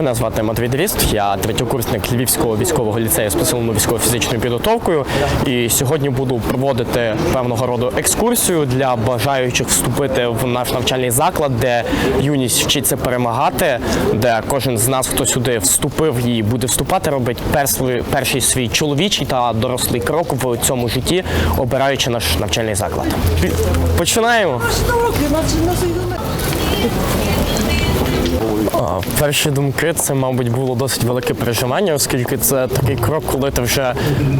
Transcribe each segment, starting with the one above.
Мене звати Матвій Дріст, я третьокурсник Львівського військового ліцею з посиленою військово-фізичною підготовкою. І сьогодні буду проводити певного роду екскурсію для бажаючих вступити в наш навчальний заклад, де юність вчиться перемагати, де кожен з нас, хто сюди вступив і буде вступати, робить перший, перший свій чоловічий та дорослий крок в цьому житті, обираючи наш навчальний заклад. Починаємо. Перші думки це, мабуть, було досить велике переживання, оскільки це такий крок, коли ти вже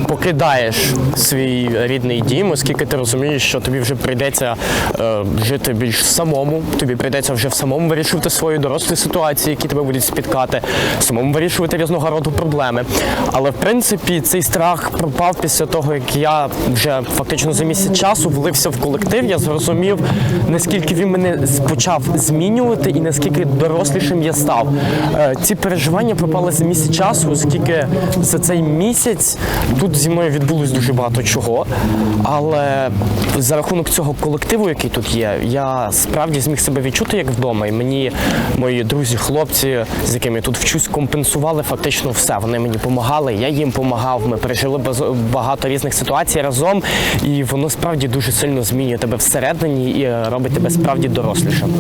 покидаєш свій рідний дім, оскільки ти розумієш, що тобі вже прийдеться е, жити більш самому, тобі прийдеться вже в самому вирішувати свої дорослі ситуації, які тебе будуть спіткати, самому вирішувати різного роду проблеми. Але в принципі цей страх пропав після того, як я вже фактично за місяць часу влився в колектив. Я зрозумів, наскільки він мене почав змінювати і наскільки дорослішим я став. Е, Ці переживання пропали за місяць часу, оскільки за цей місяць тут зі мною відбулось дуже багато чого. Але за рахунок цього колективу, який тут є, я справді зміг себе відчути як вдома. І мені мої друзі, хлопці, з якими я тут вчусь, компенсували фактично все. Вони мені допомагали, я їм допомагав. Ми пережили багато різних ситуацій разом, і воно справді дуже сильно змінює тебе всередині і е, робить тебе справді дорослішим.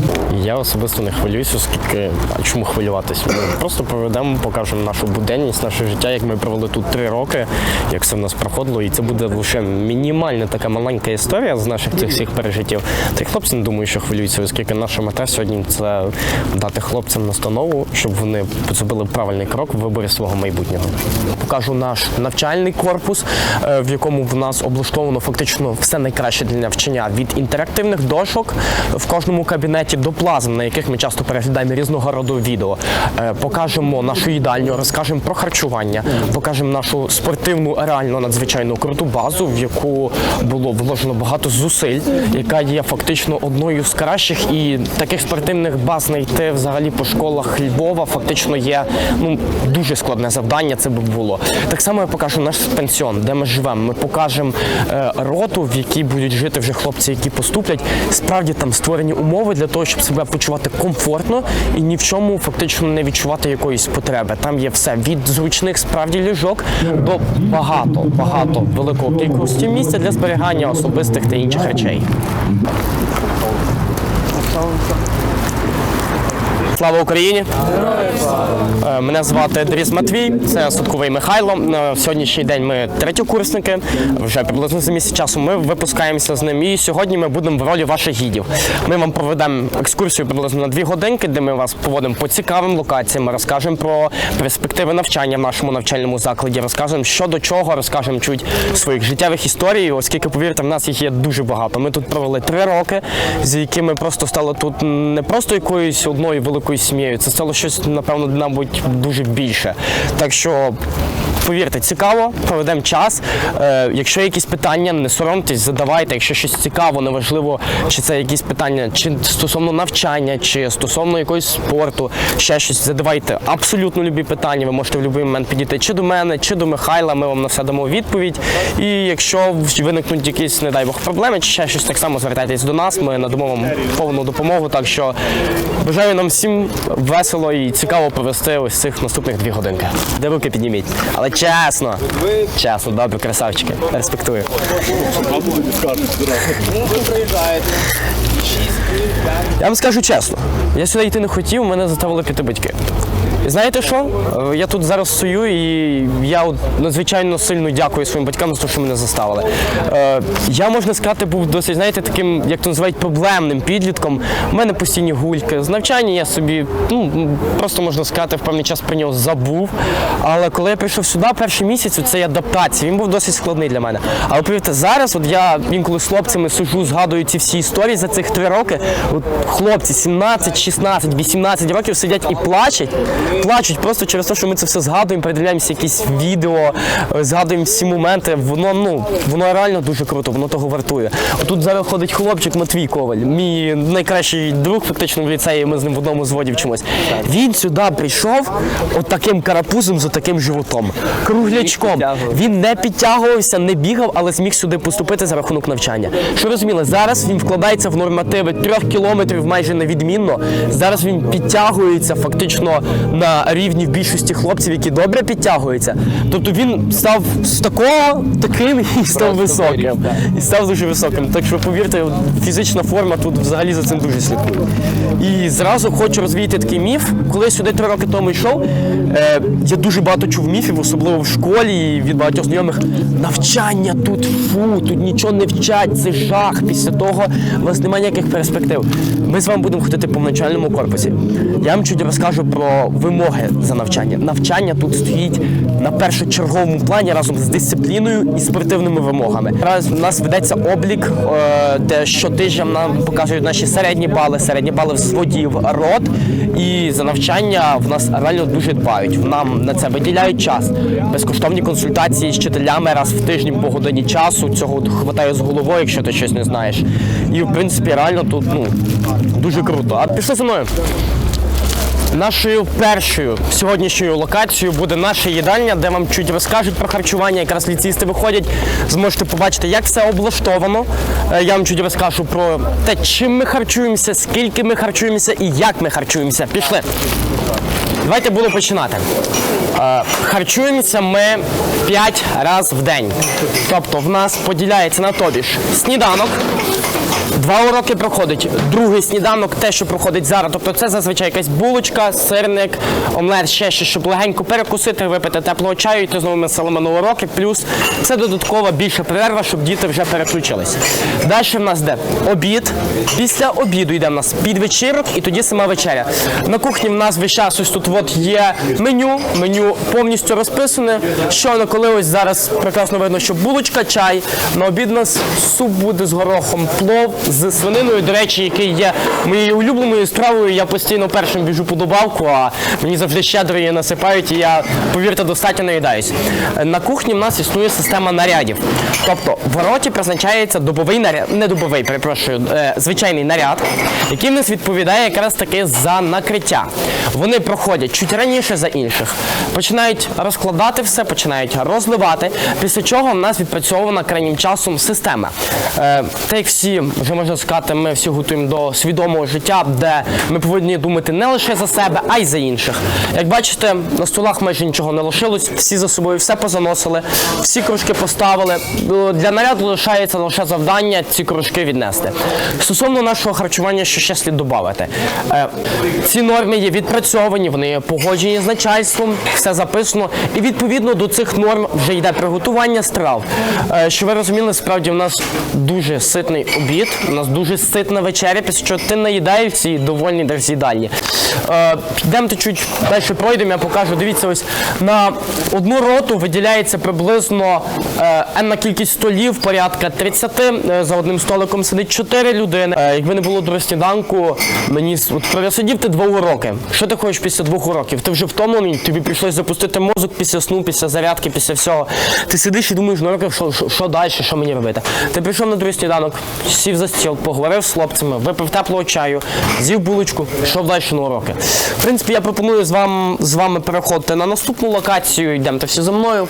Я особисто не хвилююся, оскільки чому хвилюватись? Ми просто проведемо, покажемо нашу буденність, наше життя, як ми провели тут три роки, як все в нас проходило, і це буде лише мінімальна така маленька історія з наших цих всіх пережиттів. Та й хлопці не думаю, що хвилюються, оскільки наша мета сьогодні це дати хлопцям настанову, щоб вони зробили правильний крок в виборі свого майбутнього. Покажу наш навчальний корпус, е, в якому в нас облаштовано фактично все найкраще для навчання від інтерактивних дошок в кожному кабінеті до плазм, на яких ми часто переглядаємо різного роду відео. Е, Покажемо нашу їдальню, розкажемо про харчування, покажемо нашу спортивну, реально надзвичайно круту базу, в яку було вложено багато зусиль, яка є фактично одною з кращих, і таких спортивних баз знайти взагалі по школах Львова фактично є ну дуже складне завдання. Це би було. Так само я покажу наш пенсіон, де ми живемо. Ми покажемо е, роту, в якій будуть жити вже хлопці, які поступлять. Справді там створені умови для того, щоб себе почувати комфортно і ні в чому фактично не відчувати якоїсь потреби. Там є все від зручних справді ліжок до багато, багато великого кількості місця для зберігання особистих та інших речей. Слава Україні! Е, Мене звати Дріз Матвій, це Садковий Михайло. На сьогоднішній день ми третьокурсники. Вже приблизно за місяць часу ми випускаємося з ним. І сьогодні ми будемо в ролі ваших гідів. Ми вам проведемо екскурсію приблизно на дві годинки, де ми вас поводимо по цікавим локаціям, розкажемо про перспективи навчання в нашому навчальному закладі, розкажемо, що до чого, розкажемо чуть своїх життєвих історій, оскільки, повірте, в нас їх є дуже багато. Ми тут провели три роки, з якими просто стало тут не просто якоюсь одною великою сім'єю, це стало щось, напевно, мабуть, дуже більше. Так що. Повірте, цікаво, проведемо час. Е, якщо якісь питання, не соромтесь, задавайте. Якщо щось цікаво, неважливо, чи це якісь питання, чи стосовно навчання, чи стосовно якогось спорту, ще щось, задавайте абсолютно любі питання. Ви можете в будь-який момент підійти чи до мене, чи до Михайла. Ми вам на все дамо відповідь. І якщо виникнуть якісь, не дай Бог, проблеми, чи ще щось так само звертайтесь до нас. Ми надамо вам повну допомогу. Так що бажаю нам всім весело і цікаво провести ось цих наступних дві годинки. Де руки підніміть. Але чесно. Чесно, добре, красавчики. Респектую. Я вам скажу чесно, я сюди йти не хотів, мене заставили піти батьки. Знаєте що? Е, Я тут зараз стою і я надзвичайно сильно дякую своїм батькам за те, що мене заставили. Е, я, можна сказати, був досить, знаєте, таким, як то називають, проблемним підлітком. У мене постійні гульки. З навчання я собі, ну, просто можна сказати, в певний час про нього забув. Але коли я прийшов сюди, перший місяць, цей адаптації, він був досить складний для мене. Але повірте, зараз от я інколи з хлопцями сижу, згадую ці всі історії за цих три роки. От хлопці 17, 16, 18 років сидять і плачуть. Плачуть просто через те, що ми це все згадуємо, передивляємося якісь відео, е, згадуємо всі моменти. Воно ну воно реально дуже круто, воно того вартує. Отут зараз ходить хлопчик Матвій Коваль, мій найкращий друг, фактично в ліцеї. Ми з ним в одному зводі вчимось. Він сюди прийшов от таким карапузом з таким животом, круглячком. Він не підтягувався, не бігав, але зміг сюди поступити за рахунок навчання. Що розуміли, зараз він вкладається в нормативи трьох кілометрів майже невідмінно. Зараз він підтягується фактично на рівні більшості хлопців, які добре підтягуються. Тобто він став з такого таким і став високим. І став дуже високим. Так що повірте, фізична форма тут взагалі за цим дуже слідкує. І зразу хочу розвіяти такий міф. Коли я сюди три роки тому йшов, е, я дуже багато чув міфів, особливо в школі і від багатьох знайомих. Навчання тут фу, тут нічого не вчать, це жах. Після того у вас немає ніяких перспектив. Ми з вами будемо ходити по навчальному корпусі. Я вам чуть розкажу про вимоги за навчання. Навчання тут стоїть на першочерговому плані разом з дисципліною і спортивними вимогами. Зараз у нас ведеться облік, е, де щотижня нам показують наші середні бали, середні бали взводів рот. І за навчання в нас реально дуже дбають. Нам на це виділяють час. Безкоштовні консультації з вчителями раз в тиждень по годині часу. Цього хватає з головою, якщо ти щось не знаєш. І в принципі реально тут ну дуже круто. А пішли зі мною. Нашою першою сьогоднішньою локацією буде наша їдальня, де вам чуть розкажуть про харчування. Якраз ліцеїсти виходять, зможете побачити, як все облаштовано. Е, Я вам чуть розкажу про те, чим ми харчуємося, скільки ми харчуємося і як ми харчуємося. Пішли. Давайте буду починати. Е, Харчуємося ми 5 разів в день. Тобто в нас поділяється на тобі ж сніданок. Два уроки проходить. Другий сніданок, те, що проходить зараз. Тобто це зазвичай якась булочка, сирник, омлет, ще щось, щоб легенько перекусити, випити теплого чаю, йти з новими силами на уроки. Плюс це додаткова більша перерва, щоб діти вже переключились. Далі в нас де обід. Після обіду йде в нас підвечірок і тоді сама вечеря. На кухні в нас весь час ось тут от є меню. Меню повністю розписане. Щойно коли ось зараз прекрасно видно, що булочка, чай. На обід у нас суп буде з горохом, плов з свининою, до речі, який є моєю улюбленою стравою. Я постійно першим біжу по добавку, а мені завжди щедро її насипають, і я, повірте, достатньо наїдаюсь. На кухні в нас існує система нарядів. Тобто в роті призначається добовий наряд, не добовий, перепрошую, е, звичайний наряд, який в нас відповідає якраз таки за накриття. Вони проходять чуть раніше за інших, починають розкладати все, починають розливати, після чого в нас відпрацьована крайнім часом система. Так як всі, вже можна сказати, ми всі готуємо до свідомого життя, де ми повинні думати не лише за себе, а й за інших. Як бачите, на столах майже нічого не лишилось, всі за собою все позаносили, всі кружки поставили. Для наряду лишається лише завдання ці кружки віднести. Стосовно нашого харчування, що ще слід додати. Е, Ці норми є відпрацьовані, вони погоджені з начальством, все записано. І відповідно до цих норм вже йде приготування страв. Е, Що ви розуміли, справді в нас дуже ситний обід, у нас дуже ситна вечеря, після чого ти наїдаєшся і довольний йдеш з їдальні. Е, Підемо чуть далі пройдемо, я покажу. Дивіться, ось на одну роту виділяється приблизно е, енна кількість столів, порядка 30. Е, За одним столиком сидить 4 людини. Е, Якби не було до сніданку, мені от просидів ти два уроки. Що ти хочеш після двох уроків? Ти вже втомлений, тобі прийшлось запустити мозок після сну, після зарядки, після всього. Ти сидиш і думаєш уроках, що, що, що далі, що мені робити. Ти прийшов на другий сніданок, сів за стіл, поговорив з хлопцями, випив теплого чаю, з'їв булочку, що далі на уроки. В принципі, я пропоную з вами, з вами переходити на наступну локацію. Йдемте всі за мною.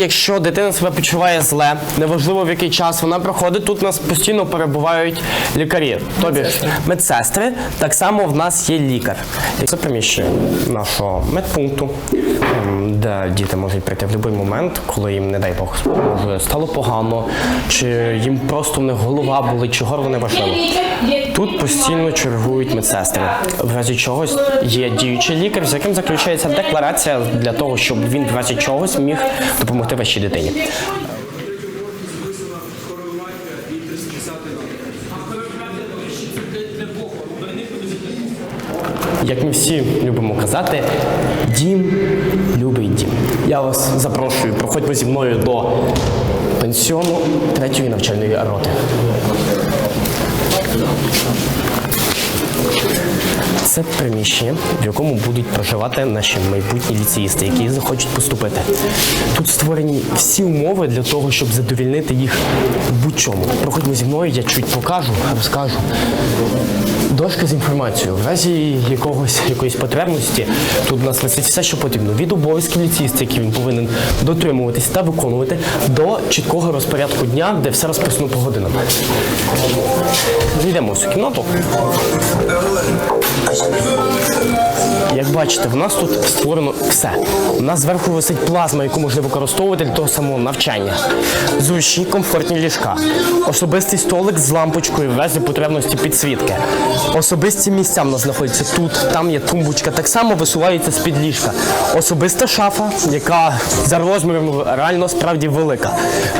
Якщо дитина себе почуває зле, неважливо в який час вона проходить, тут у нас постійно перебувають лікарі, тобі ж медсестри. Так само в нас є лікар. Це приміщення нашого медпункту, де діти можуть прийти в будь-який момент, коли їм, не дай Бог, може стало погано, чи їм просто в них голова болить, чи горло не важливо. Тут постійно чергують медсестри. В разі чогось є діючий лікар, з яким заключається декларація для того, щоб він в разі чогось міг допомогти вашій дитині. Як ми всі любимо казати, дім любий дім. Я вас запрошую, проходьмо зі мною до пенсіону третьої навчальної роти. Це приміщення, в якому будуть проживати наші майбутні ліцеїсти, які захочуть поступити. Тут створені всі умови для того, щоб задовільнити їх будь-чому. Проходьмо зі мною, я чуть покажу, розкажу. Дошка з інформацією. В разі якогось якоїсь потребності тут у нас висить все, що потрібно. Від обов'язків ліцеїста, які він повинен дотримуватись та виконувати, до чіткого розпорядку дня, де все розписано по годинам. Зайдемо в цю кімнату. Як бачите, в нас тут створено все. У нас зверху висить плазма, яку можна використовувати для того самого навчання. Зручні, комфортні ліжка, особистий столик з лампочкою в разі потребності підсвітки. Особисті місця в нас знаходяться тут, там є тумбочка, так само висувається з-під ліжка. Особиста шафа, яка за розміром реально справді велика.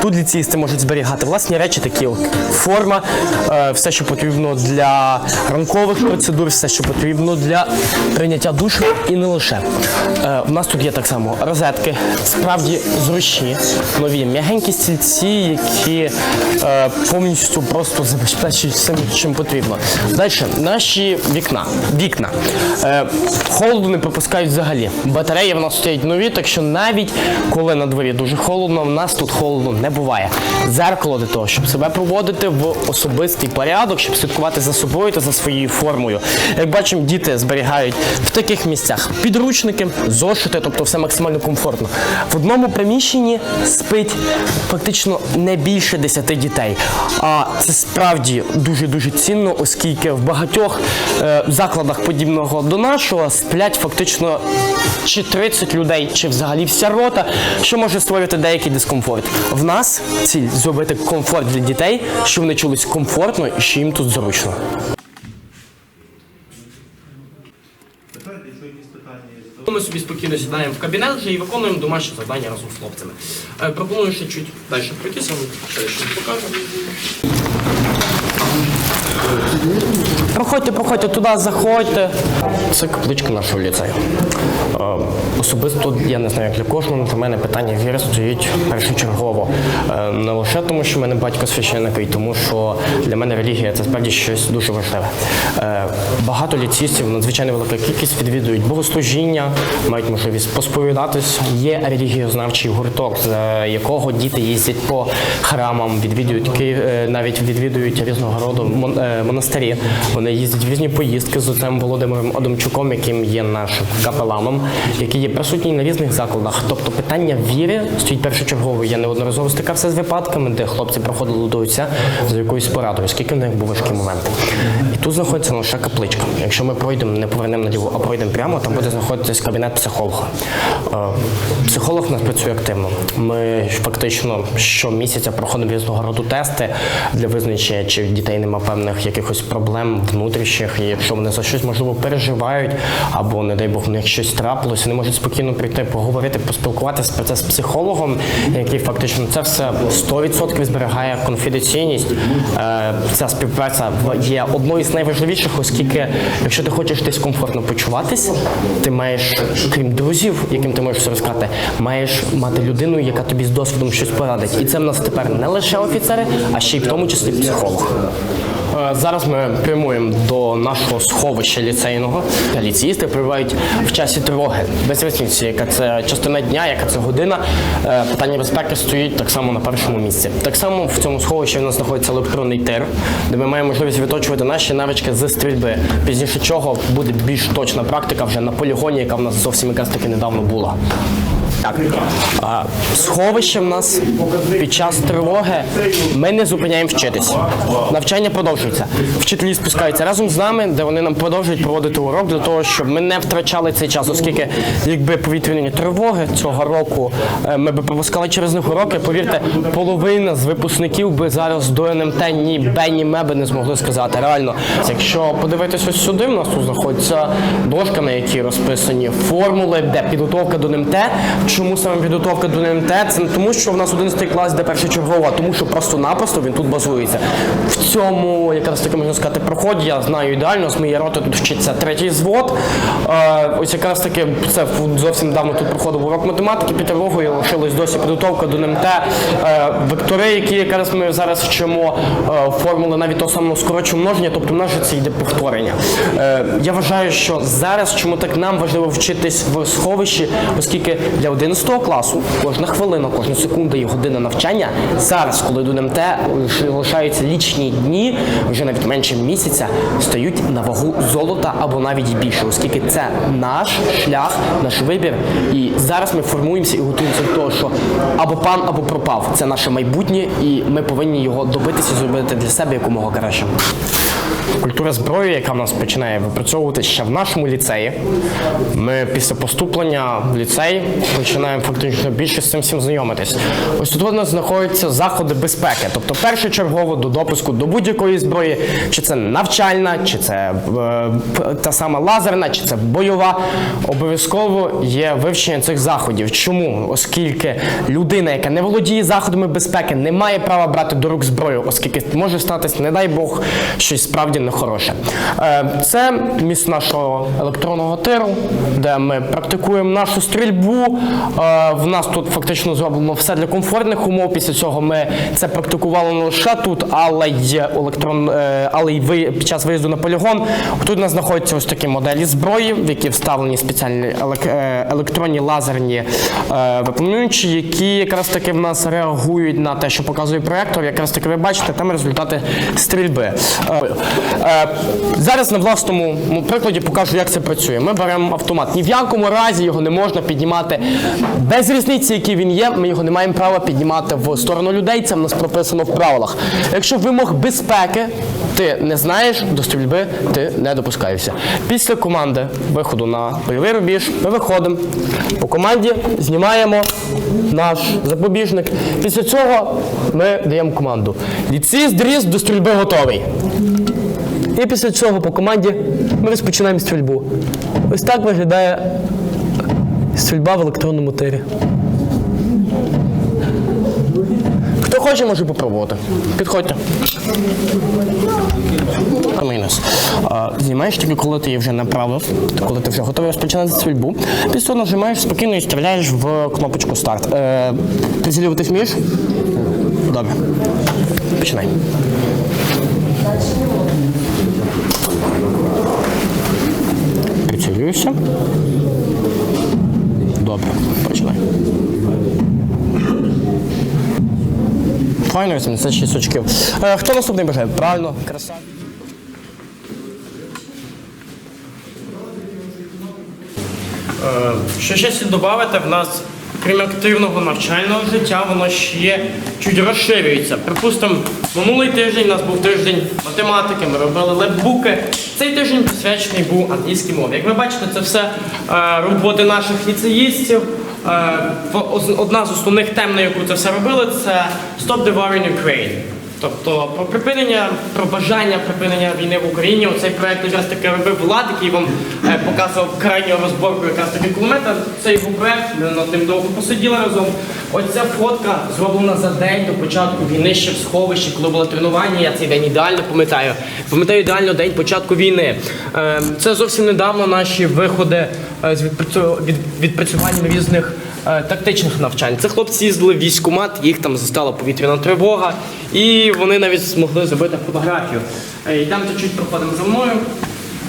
Тут ліцеїсти можуть зберігати власні речі, такі як форма, е, все, що потрібно для ранкових процедур, все, що потрібно для прийняття душу і не лише. Е, У нас тут є так само розетки, справді зручні, нові, м'ягенькі стільці, які е, повністю просто забезпечують всім, чим потрібно. Далі, наші вікна. Вікна. Е, холоду не пропускають взагалі. Батареї в нас стоять нові, так що навіть коли на дворі дуже холодно, в нас тут холодно не буває. Зеркало для того, щоб себе проводити в особистий порядок, щоб слідкувати за собою та за своєю формою. Як бачимо, діти зберігають в таких місцях підручники, зошити, тобто все максимально комфортно. В одному приміщенні спить фактично не більше 10 дітей. А це справді дуже дуже цінно, оскільки в багатьох е, закладах подібного до нашого сплять фактично чи 30 людей, чи взагалі вся рота, що може створити деякий дискомфорт. В нас ціль зробити комфорт для дітей, щоб вони чулись комфортно і що їм тут зручно. Питайте, якщо якісь питання є. Ми собі спокійно сідаємо в кабінет вже і виконуємо домашні завдання разом з хлопцями. Е, пропоную ще чуть далі пройтися, ще щось покажу. Проходьте, проходьте туди, заходьте. Це капличка нашого ліцею. Особисто я не знаю, як для кожного, для мене питання віри стоїть першочергово. Е, не лише тому, що в мене батько священник, і тому, що для мене релігія це справді щось дуже важливе. Е, багато ліцістів, надзвичайно велика кількість відвідують богослужіння, мають можливість посповідатись. Є релігієзнавчий гурток, з якого діти їздять по храмам, відвідують Київ, е, навіть відвідують різного роду мон- монастирі. Вони їздять в різні поїздки з отцем Володимиром Адамчуком, яким є нашим капеланом, який є присутній на різних закладах. Тобто питання віри стоїть першочергово. Я неодноразово стикався з випадками, де хлопці приходили до отця за якоюсь порадою, скільки в них був важкий момент. І тут знаходиться лише капличка. Якщо ми пройдемо, не повернемо наліво, а пройдемо прямо, там буде знаходитись кабінет психолога. Е, Психолог у нас працює активно. Ми фактично щомісяця проходимо різного роду тести для визначення, чи дітей нема певних якихось проблем внутрішніх, і якщо вони за щось можливо переживають, або, не дай Бог, в них щось трапилося, вони можуть спокійно прийти, поговорити, поспілкуватися це з психологом, який фактично це все 100% зберігає конфіденційність. Е, Ця співпраця є одною з найважливіших, оскільки якщо ти хочеш десь комфортно почуватись, ти маєш, крім друзів, яким ти можеш все розказати, маєш мати людину, яка тобі з досвідом щось порадить. І це в нас тепер не лише офіцери, а ще й в тому числі психолог. Е, Зараз ми прямуємо до нашого сховища ліцейного. Ліцеїсти прибувають в часі тривоги, без різниці, яка це частина дня, яка це година. Е, Питання безпеки стоїть так само на першому місці. Так само в цьому сховищі в нас знаходиться електронний тир, де ми маємо можливість відточувати наші навички з стрільби. Пізніше чого буде більш точна практика вже на полігоні, яка в нас зовсім якраз таки недавно була. Так. А, сховище в нас під час тривоги ми не зупиняємо вчитись. Навчання продовжується. Вчителі спускаються разом з нами, де вони нам продовжують проводити урок для того, щоб ми не втрачали цей час, оскільки якби повітряні тривоги цього року е, ми би пропускали через них уроки. Повірте, половина з випускників би зараз до НМТ ні Б, ні Ме би не змогли сказати. Реально, якщо подивитися ось сюди, в нас тут знаходиться дошка, на якій розписані формули, де підготовка до НМТ. Чому саме підготовка до НМТ? Це не тому, що в нас 11 клас де першочергово, а тому що просто-напросто він тут базується. В цьому, якраз таки можна сказати, проході я знаю ідеально, з моєї роти тут вчиться третій звод. Е, ось якраз таки це зовсім недавно тут проходив урок математики під тривогою, лишилась досі підготовка до НМТ. Е, вектори, які якраз ми зараз вчимо, е, формули навіть того самого скорочого множення, тобто це йде повторення. Я вважаю, що зараз чому так нам важливо вчитись в сховищі, оскільки для 11 класу кожна хвилина, кожна секунда і година навчання зараз, коли до НМТ лиш- лишаються лічні дні, вже навіть менше місяця, стають на вагу золота або навіть більше, оскільки це наш шлях, наш вибір. І зараз ми формуємося і готуємося до того, що або пан, або пропав. Це наше майбутнє, і ми повинні його добитися, зробити для себе якомога краще. Культура зброї, яка в нас починає випрацьовувати ще в нашому ліцеї. Ми після поступлення в ліцей починаємо фактично більше з цим всім знайомитись. Ось тут у нас знаходяться заходи безпеки, тобто першочергово до допуску до будь-якої зброї, чи це навчальна, чи це е, та сама лазерна, чи це бойова. Обов'язково є вивчення цих заходів. Чому? Оскільки людина, яка не володіє заходами безпеки, не має права брати до рук зброю, оскільки може статись, не дай Бог, щось справді нехороше. Е, Це місць нашого електронного тиру, де ми практикуємо нашу стрільбу. Е, В нас тут фактично зроблено все для комфортних умов. Після цього ми це практикували не лише тут, але й електрон, е, але й під час виїзду на полігон. Тут у нас знаходяться ось такі моделі зброї, в які вставлені спеціальні електронні лазерні е, які якраз таки в нас реагують на те, що показує проектор. Якраз таки ви бачите там результати стрільби. Е, Зараз на власному прикладі покажу, як це працює. Ми беремо автомат. Ні в якому разі його не можна піднімати без різниці, який він є. Ми його не маємо права піднімати в сторону людей. Це в нас прописано в правилах. Якщо вимог безпеки ти не знаєш, до стрільби ти не допускаєшся. Після команди виходу на бойовий рубіж ми виходимо. По команді знімаємо наш запобіжник. Після цього ми даємо команду. Ліцій дріз до стрільби готовий. І після цього по команді ми розпочинаємо стрільбу. Ось так виглядає стрільба в електронному тирі. Хто хоче, може попробувати. Підходьте. Мінус. Знімаєш тільки коли ти її вже направив, коли ти вже готовий розпочинати стрільбу. Після нажимаєш спокійно і стріляєш в кнопочку старт. Е, прицілюватись вмієш? Добре. Починай. Прицілюєшся. Добре, починай. Файно, 86 очків. Е, хто наступний бігає? Правильно, краса. Е, Що ще слід додати, в нас, крім активного навчального життя, воно ще чуть розширюється. Припустимо, минулий тиждень у нас був тиждень математики, ми робили лепбуки. Цей тиждень присвячений був англійській мові. Як ви бачите, це все е, роботи наших ліцеїстів. Е, Одна з основних тем, на яку це все робили, це Stop the War in Ukraine. Тобто про припинення, про бажання припинення війни в Україні. Оцей проект якраз таки робив Влад, який вам е, показував крайню розборку якраз таки кулемета. Це його проект, над тим довго посиділи разом. Оця фотка зроблена за день до початку війни ще в сховищі, коли було тренування. Я цей день ідеально пам'ятаю. Пам'ятаю ідеально день початку війни. Е, Це зовсім недавно наші виходи е, з відпрацю- від- відпрацюванням різних тактичних навчань. Це хлопці їздили військкомат, їх там застала повітряна тривога, і вони навіть змогли зробити фотографію. Е, Йдемо чуть проходимо за мною.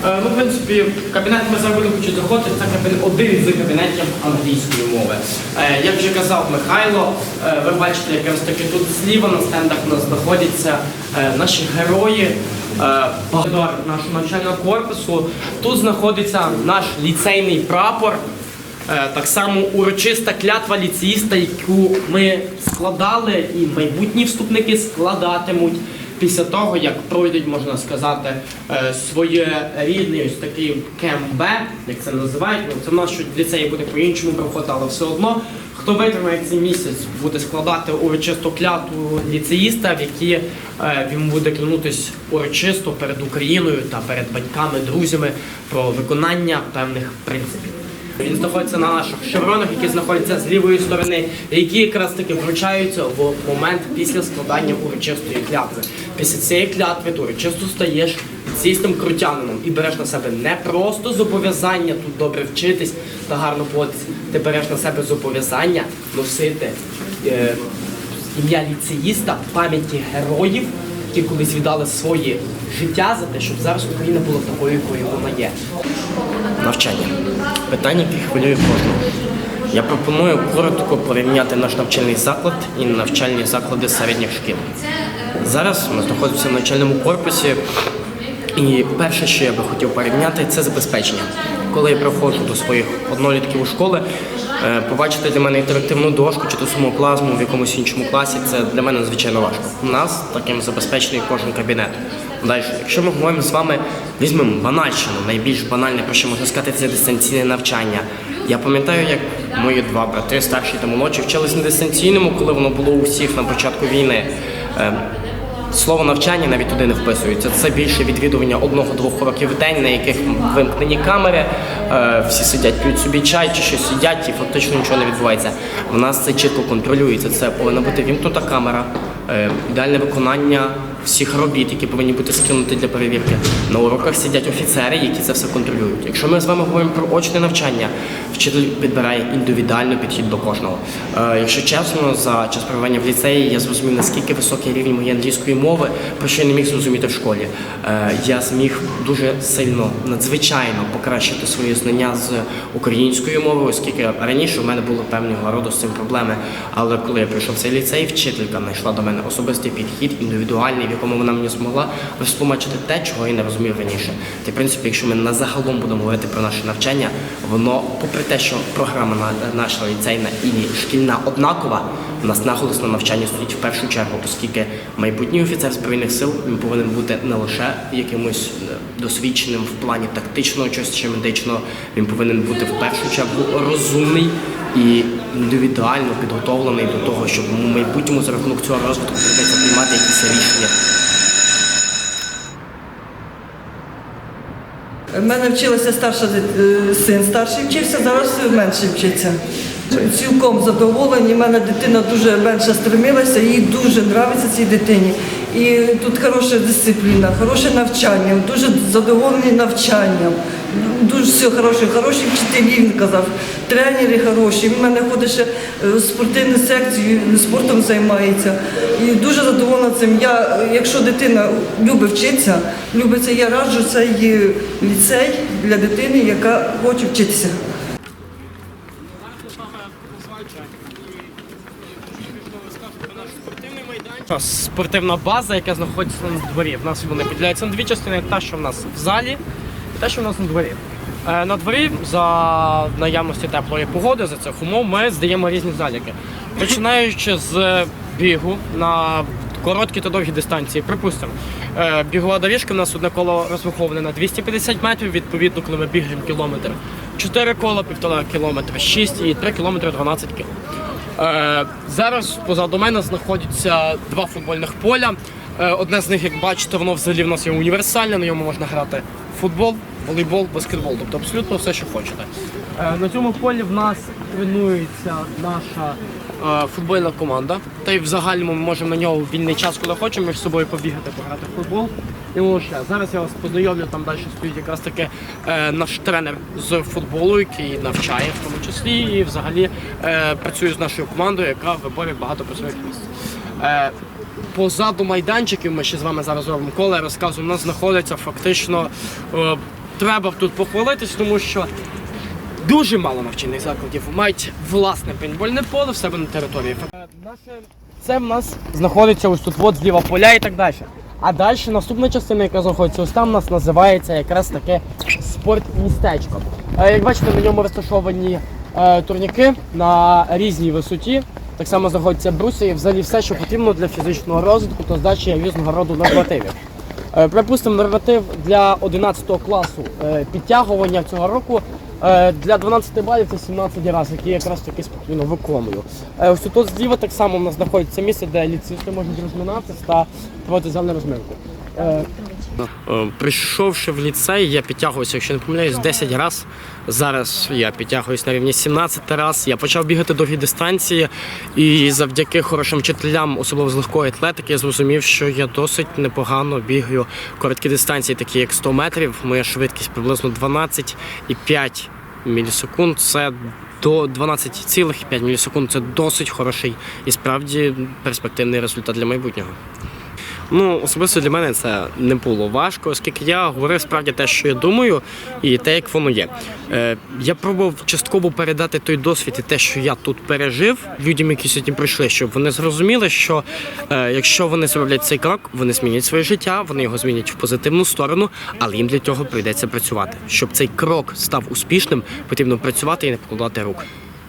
Е, Ну, в принципі, кабінет ми зараз будемо хочуть заходити. Це один з кабінетів англійської мови. Е, Як вже казав Михайло, е, ви бачите, якраз таки тут зліва на стендах у нас знаходяться е, наші герої. е, нашого навчального корпусу. Тут знаходиться наш ліцейний прапор. Е, Так само урочиста клятва ліцеїста, яку ми складали, і майбутні вступники складатимуть після того, як пройдуть, можна сказати, е, своє рідний ось такий КМБ, як це називають. Ну, це в нас що ліцеї буде по-іншому проходити, але все одно. Хто витримає цей місяць, буде складати урочисту клятву ліцеїста, в які е, він буде клянутись урочисто перед Україною та перед батьками, друзями про виконання певних принципів. Він знаходиться на наших шевронах, які знаходяться з лівої сторони, які якраз таки вручаються в момент після складання урочистої клятви. Після цієї клятви ти урочисто стаєш цістим крутянином і береш на себе не просто зобов'язання тут добре вчитись та гарно поводитись, ти береш на себе зобов'язання носити е, ім'я ліцеїста, пам'яті героїв, які колись віддали своє життя за те, щоб зараз Україна була такою, якою вона є навчання. Питання, яке хвилює кожного. Я пропоную коротко порівняти наш навчальний заклад і навчальні заклади середніх шкіл. Зараз ми знаходимося в навчальному корпусі, і перше, що я би хотів порівняти, це забезпечення. Коли я приходжу до своїх однолітків у школи, побачити для мене інтерактивну дошку чи ту саму плазму в якомусь іншому класі, це для мене надзвичайно важко. У нас таким забезпечений кожен кабінет. Далі, якщо ми говоримо з вами, візьмемо банальщину, найбільш банальне, про що можна сказати, це дистанційне навчання. Я пам'ятаю, як мої два брати, старші та молодші, вчились на дистанційному, коли воно було у всіх на початку війни. Слово навчання навіть туди не вписується. Це більше відвідування одного-двох уроків в день, на яких вимкнені камери, е, всі сидять, п'ють собі чай чи щось сидять, і фактично нічого не відбувається. В нас це чітко контролюється. Це повинна бути вімкнута камера, ідеальне виконання всіх робіт, які повинні бути скинуті для перевірки. На уроках сидять офіцери, які це все контролюють. Якщо ми з вами говоримо про очне навчання, вчитель підбирає індивідуально підхід до кожного. Е, якщо чесно, за час перебування в ліцеї я зрозумів, наскільки високий рівень моєї англійської мови, про що я не міг зрозуміти в школі. Е, я зміг дуже сильно, надзвичайно покращити свої знання з української мови, оскільки раніше в мене були певного роду з цим проблеми. Але коли я прийшов в цей ліцей, вчителька знайшла до мене особистий підхід, індивідуальний, в якому вона мені змогла розтлумачити те, чого я не розумів раніше. Та в принципі, якщо ми на загалом будемо говорити про наше навчання, воно, попри те, що програма на наша ліцейна і шкільна однакова, у нас наголос на навчанні стоїть в першу чергу, оскільки майбутній офіцер збройних сил він повинен бути не лише якимось е, досвідченим в плані тактичного чи медичного, він повинен бути в першу чергу розумний і індивідуально підготовлений до того, щоб в майбутньому за рахунок цього розвитку прийдеться приймати якісь рішення. У мене вчилася старша е, син старший вчився, зараз менший вчиться. Цілком задоволені. У мене дитина дуже менше стремилася, їй дуже подобається цій дитині. І тут хороша дисципліна, хороше навчання, дуже задоволений навчанням. Дуже все хороше, хороші вчителі, він казав, тренери хороші. Він в мене ходить ще е, в спортивну секцію, спортом займається. І дуже задоволена цим. Я, якщо дитина любить вчитися, любить це, я раджу цей ліцей для дитини, яка хоче вчитися. Спортивна база, яка знаходиться на дворі. В нас вони поділяються на дві частини: та, що в нас в залі, і те, що в нас на дворі. Е, На дворі за наявності теплої погоди, за цих умов, ми здаємо різні заліки. Починаючи з бігу на короткі та довгі дистанції, припустимо, е, бігова доріжка в нас одне коло розраховане на 250 метрів, відповідно, коли ми бігаємо кілометр. Чотири кола, півтора кілометра, 6 і 3 кілометри 12 кіл. Е, зараз позаду мене знаходяться два футбольних поля. Е, одне з них, як бачите, воно взагалі в нас є універсальне, на ньому можна грати футбол, волейбол, баскетбол, тобто абсолютно все, що хочете. Е, на цьому полі в нас тренується наша футбольна команда. Та й в загальному ми можемо на нього в вільний час, коли хочемо, між собою побігати, пограти в футбол. І лише зараз я вас познайомлю, там далі стоїть якраз таки е, наш тренер з футболу, який навчає в тому числі, і взагалі е, працює з нашою командою, яка виборює багато призових місць. Е, позаду майданчиків ми ще з вами зараз робимо коло, я у нас знаходиться фактично. Е, треба тут похвалитись, тому що дуже мало навчальних закладів мають власне пейнтбольне поле в себе на території. Е, це в нас знаходиться ось тут от зліва поля і так далі. А далі наступна частина, яка знаходиться ось там, у нас називається якраз таке спортмістечко. Е, Як бачите, на ньому розташовані е, турніки на різній висоті. Так само знаходяться бруси і взагалі все, що потрібно для фізичного розвитку та здачі різного роду нормативів. Е, Припустимо, норматив для 11 класу е, підтягування цього року е, для 12 балів це 17 разів, які я якраз таки спокійно виконую. Ось тут зліва так само в нас знаходиться місце, де ліцисти можуть розминатися та проводити зальну розминку. Е, Прийшовши в ліцей, я підтягувався, якщо не помиляюсь, 10 разів. Зараз я підтягуюсь на рівні 17 разів. Я почав бігати довгі дистанції, і завдяки хорошим вчителям, особливо з легкої атлетики, я зрозумів, що я досить непогано бігаю короткі дистанції, такі як 100 метрів. Моя швидкість приблизно 12,5 мілісекунд. Це до 12,5 мілісекунд. Це досить хороший і справді перспективний результат для майбутнього. Ну, особисто для мене це не було важко, оскільки я говорив справді те, що я думаю, і те, як воно є. Е, я пробував частково передати той досвід і те, що я тут пережив людям, які сьогодні прийшли, щоб вони зрозуміли, що е, якщо вони зроблять цей крок, вони змінять своє життя, вони його змінять в позитивну сторону, але їм для цього прийдеться працювати. Щоб цей крок став успішним, потрібно працювати і не покладати рук.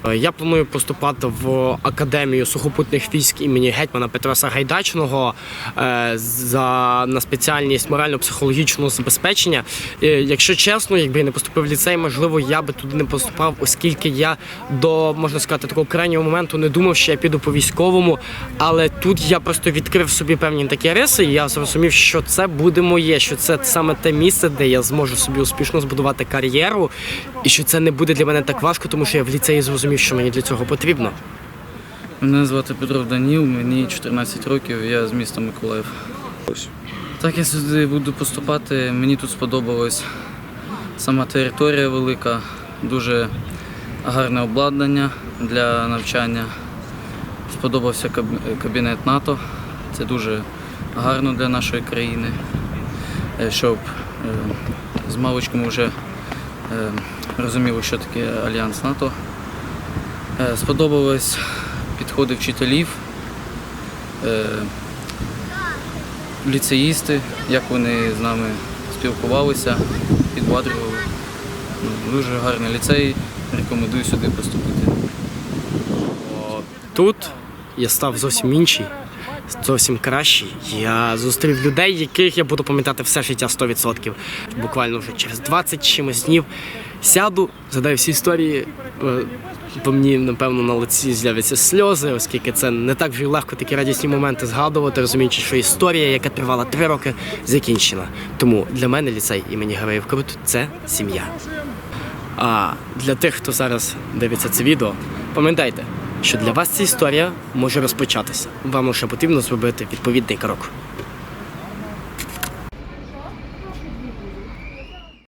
Е, Я планую поступати в академію сухопутних військ імені гетьмана Петра Сагайдачного е, за на спеціальність морально-психологічного забезпечення. Е, Якщо чесно, якби я не поступив в ліцей, можливо, я би туди не поступав, оскільки я до можна сказати такого крайнього моменту не думав, що я піду по військовому. Але тут я просто відкрив собі певні такі риси, і я зрозумів, що це буде моє, що це саме те місце, де я зможу собі успішно збудувати кар'єру, і що це не буде для мене так важко, тому що я в ліцеї зрозумів, що мені для цього потрібно. Мене звати Петро Даніл, мені 14 років, я з міста Миколаїв. Так я сюди буду поступати, мені тут сподобалось. Сама територія велика, дуже гарне обладнання для навчання. Сподобався кабінет НАТО. Це дуже гарно для нашої країни, е, щоб е, з маличку ми вже е, розуміли, що таке Альянс НАТО. Е, Сподобались підходи вчителів, е, ліцеїсти, як вони з нами спілкувалися, підбадрювали. Ну, Дуже гарний ліцей, рекомендую сюди поступити. Тут я став зовсім інший, зовсім кращий. Я зустрів людей, яких я буду пам'ятати все життя 100%. Буквально вже через 20 чимось днів сяду, згадаю всі історії. По мені, напевно, на лиці з'являться сльози, оскільки це не так вже легко такі радісні моменти згадувати, розуміючи, що історія, яка тривала три роки, закінчена. Тому для мене ліцей імені Героїв Крут це сім'я. А для тих, хто зараз дивиться це відео, пам'ятайте, що для вас ця історія може розпочатися. Вам лише потрібно зробити відповідний крок.